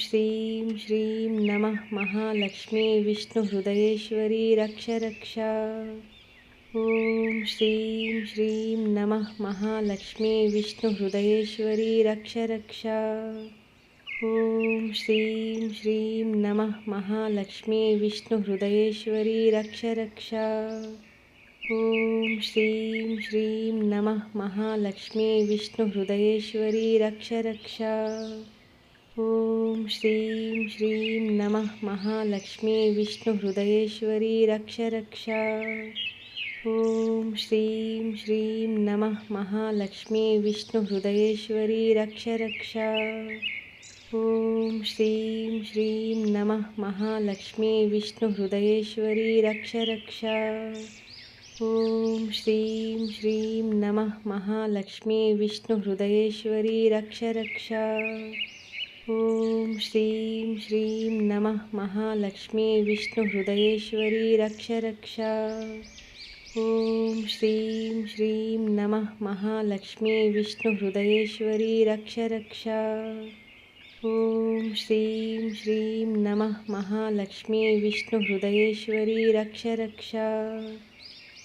श्रीं श्रीं नमः महालक्ष्मी विष्णुहृदयेश्वरी रक्ष रक्षा ॐ श्रीं श्रीं नमः महालक्ष्मी विष्णुहृदयेश्वरी रक्ष रक्षा ॐ श्रीं श्रीं नमः महालक्ष्मी विष्णुहृदयेश्वरी रक्ष रक्षा ॐ श्रीं श्रीं नमः महालक्ष्मी विष्णुहृदयेश्वरी रक्ष रक्षा ॐ श्रीं श्रीं नमः महालक्ष्मी विष्णुहृदयेश्वरी रक्ष रक्षा ॐ श्रीं श्रीं नमः महालक्ष्मी विष्णुहृदयेश्वरी रक्ष रक्षा ॐ श्रीं श्रीं नमः महालक्ष्मी विष्णुहृदयेश्वरी रक्ष रक्षा ॐ श्रीं श्रीं नमः महालक्ष्मी विष्णुहृदयेश्वरी रक्ष रक्षा ॐ श्रीं श्रीं नमः महालक्ष्मी विष्णुहृदयेश्वरी रक्ष रक्षा ॐ श्रीं श्रीं नमः महालक्ष्मी विष्णुहृदयेश्वरी रक्ष रक्षा ॐ श्रीं श्रीं नमः महालक्ष्मी विष्णुहृदयेश्वरी रक्ष रक्षा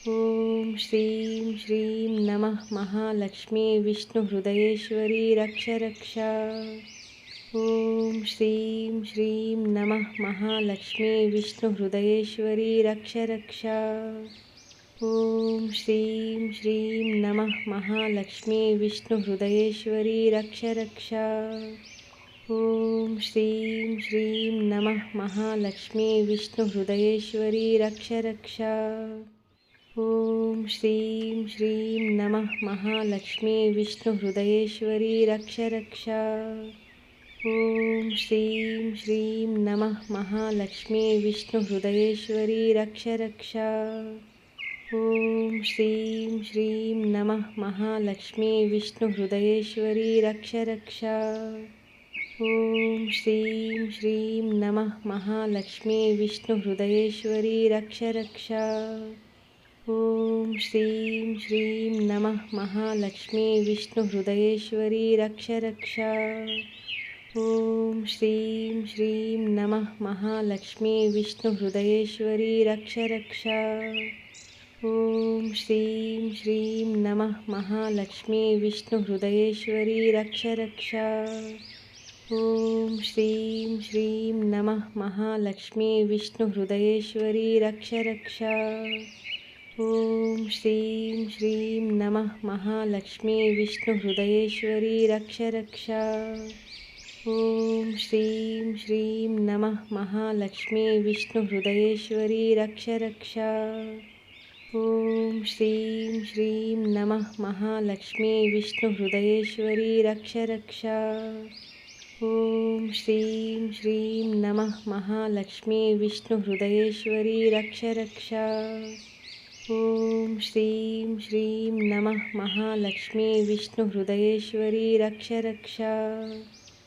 ॐ श्रीं श्रीं नमः महालक्ष्मी विष्णुहृदयेश्वरी रक्ष रक्षा ॐ श्रीं श्रीं नमः महालक्ष्मी विष्णुहृदयेश्वरी रक्ष रक्षा ॐ श्रीं श्रीं नमः महालक्ष्मी विष्णुहृदयेश्वरी रक्ष रक्षा ॐ श्रीं श्रीं नमः महालक्ष्मी विष्णुहृदयेश्वरी रक्ष रक्षा ॐ श्रीं श्रीं नमः महालक्ष्मी विष्णुहृदयेश्वरी रक्ष रक्षा ॐ श्रीं श्रीं नमः महालक्ष्मी विष्णुहृदयेश्वरी रक्ष रक्षा ॐ श्रीं श्रीं नमः महालक्ष्मी विष्णुहृदयेश्वरी रक्ष रक्षा ॐ श्रीं श्रीं नमः महालक्ष्मी विष्णुहृदयेश्वरी रक्ष रक्षा ॐ श्रीं श्रीं नमः महालक्ष्मी विष्णुहृदयेश्वरी रक्ष रक्षा ॐ श्रीं श्रीं नमः महालक्ष्मी विष्णुहृदयेश्वरी रक्ष रक्षा ॐ श्रीं श्रीं नमः महालक्ष्मी विष्णुहृदयेश्वरी रक्ष रक्षा ॐ श्रीं श्रीं नमः महालक्ष्मी विष्णुहृदयेश्वरी रक्ष रक्षा ॐ श्रीं श्रीं नमः महालक्ष्मी विष्णुहृदयेश्वरी रक्ष रक्षा ॐ श्रीं श्रीं नमः महालक्ष्मी विष्णुहृदयेश्वरी रक्ष रक्षा ॐ श्रीं श्रीं नमः महालक्ष्मी विष्णुहृदयेश्वरी रक्ष रक्षा ॐ श्रीं श्रीं नमः महालक्ष्मी विष्णुहृदयेश्वरी रक्ष रक्षा ॐ श्रीं श्रीं नमः महालक्ष्मी विष्णुहृदयेश्वरी रक्ष रक्षा